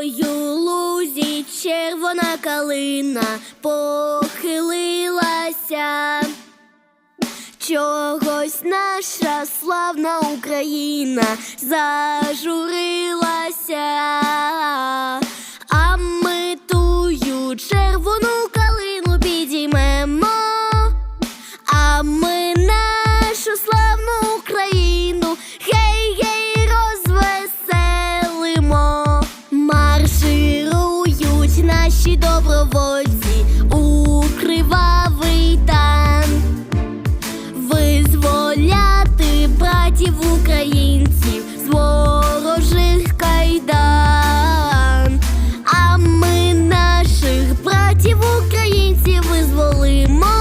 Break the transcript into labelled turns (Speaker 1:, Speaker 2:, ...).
Speaker 1: тою лузі червона калина похилилася. Чогось наша славна Україна зажурилася, наші добровольці у кривавий танк визволяти братів українців з ворожих кайдан, а ми наших братів українців визволимо.